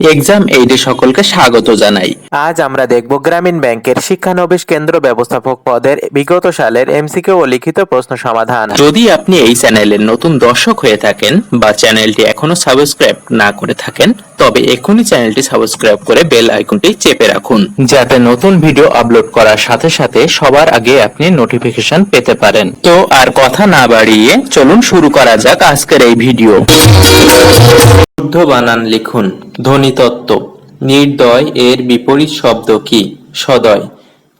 Exam এইডে সকলকে স্বাগত জানাই। আজ আমরা দেখব গ্রামীণ ব্যাংকের শিক্ষানবিশ কেন্দ্র ব্যবস্থাপক পদের বিগত সালের এমসিকিউ ও লিখিত প্রশ্ন সমাধান। যদি আপনি এই চ্যানেলের নতুন দর্শক হয়ে থাকেন বা চ্যানেলটি এখনও সাবস্ক্রাইব না করে থাকেন তবে এখনই চ্যানেলটি সাবস্ক্রাইব করে বেল আইকনটি চেপে রাখুন। যাতে নতুন ভিডিও আপলোড করার সাথে সাথে সবার আগে আপনি নোটিফিকেশন পেতে পারেন। তো আর কথা না বাড়িয়ে চলুন শুরু করা যাক আজকের এই ভিডিও। শুদ্ধ বানান লিখুন, ধ্বনিতত্ত্ব। নির্দয় এর বিপরীত শব্দ কি? সদয়।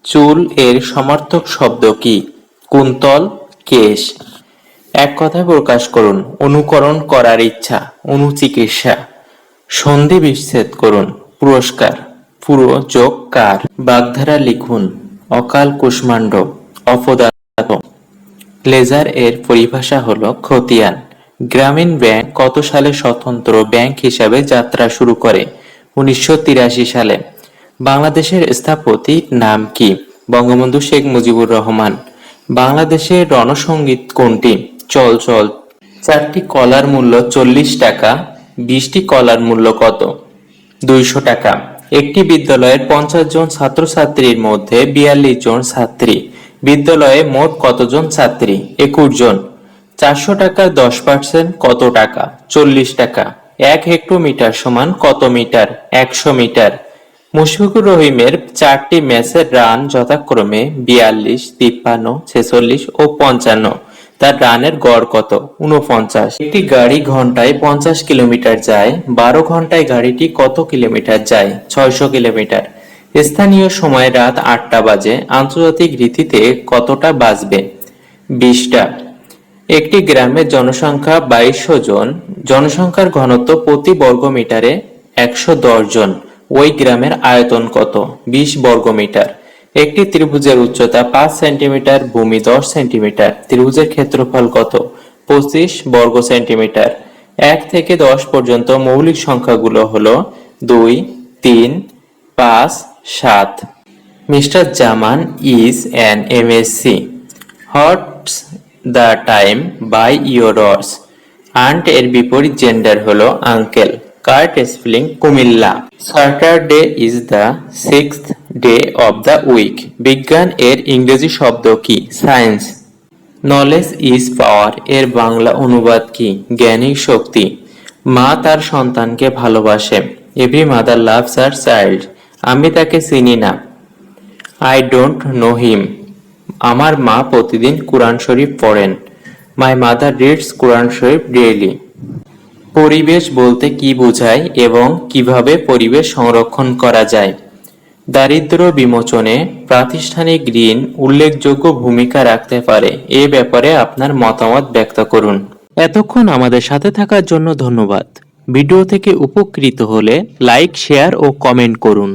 চুল এর সমার্থক শব্দ কি? কুন্তল, কেশ। এক কথায় প্রকাশ করুন, অনুকরণ করার ইচ্ছা, অনুচিকিৎসা। সন্ধি বিচ্ছেদ করুন, পুরস্কার পুরো যোগ কার বাগধারা লিখুন, অকাল কুষ্মাণ্ড, অপদার্থ। লেজার এর পরিভাষা হলো খতিয়ান। গ্রামীণ ব্যাংক কত সালে স্বতন্ত্র ব্যাংক হিসাবে যাত্রা শুরু করে? উনিশশো তিরাশি সালে। বাংলাদেশের স্থপতির নাম কি? বঙ্গবন্ধু শেখ মুজিবুর রহমান। বাংলাদেশের রণসঙ্গীত কোনটি? চল চল। চারটি কলার মূল্য চল্লিশ টাকা, বিশটি কলার মূল্য কত? দুইশো টাকা। একটি বিদ্যালয়ের পঞ্চাশ জন ছাত্রছাত্রীর মধ্যে বিয়াল্লিশ জন ছাত্রী। বিদ্যালয়ে মোট কতজন ছাত্রী? একুশ জন। চারশো টাকার দশ পার্সেন্ট কত টাকা? চল্লিশ টাকা। এক হেক্টোমিটার সমান কত মিটার? একশো মিটার। মুশফিকুর রহিমের চারটি ম্যাচের রান যথাক্রমে বিয়াল্লিশ, তিপ্পান্ন, ছেচল্লিশ ও পঞ্চান্ন। তার রানের গড় কত? উনপঞ্চাশ একটি গাড়ি ঘন্টায় পঞ্চাশ কিলোমিটার যায়, বারো ঘন্টায় গাড়িটি কত কিলোমিটার যায়? ছয়শো কিলোমিটার। স্থানীয় সময় রাত আটটা বাজে, আন্তর্জাতিক রীতিতে কতটা বাজবে? বিশটা। একটি গ্রামের জনসংখ্যা বাইশশো জন, জনসংখ্যার ঘনত্ব প্রতি বর্গ মিটারে একশো দশ জন। ওই গ্রামের আয়তন কত? বিশ বর্গ মিটার। একটি ত্রিভুজের উচ্চতা পাঁচ সেন্টিমিটার, ভূমি দশ সেন্টিমিটার। ত্রিভুজের ক্ষেত্রফল কত? পঁচিশ বর্গ সেন্টিমিটার। এক থেকে দশ পর্যন্ত মৌলিক সংখ্যাগুলো হলো দুই, তিন, পাঁচ, সাত। Mister Zaman is an MSc what's the time by yours aunt এর বিপরীত জেন্ডার হলো uncle, cart spelling Comilla. Saturday is the sixth day of the week. বিজ্ঞান এর ইংরেজি শব্দ কি? সায়েন্স। নলেজ ইজ পাওয়ার, এর বাংলা অনুবাদ কি? জ্ঞানী শক্তি। মা তার সন্তানকে ভালোবাসে। Every mother loves her child. আমি তাকে চিনি না। I don't know him. আমার মা প্রতিদিন কোরআন শরীফ পড়েন। My mother reads Quran Sharif daily পরিবেশ বলতে কি বোঝায় এবং কীভাবে পরিবেশ সংরক্ষণ করা যায়? দারিদ্র বিমোচনে প্রাতিষ্ঠানিক ঋণ উল্লেখযোগ্য ভূমিকা রাখতে পারে। এ ব্যাপারে আপনার মতামত ব্যক্ত করুন। এতক্ষণ আমাদের সাথে থাকার জন্য ধন্যবাদ। ভিডিও থেকে উপকৃত হলে লাইক, শেয়ার ও কমেন্ট করুন।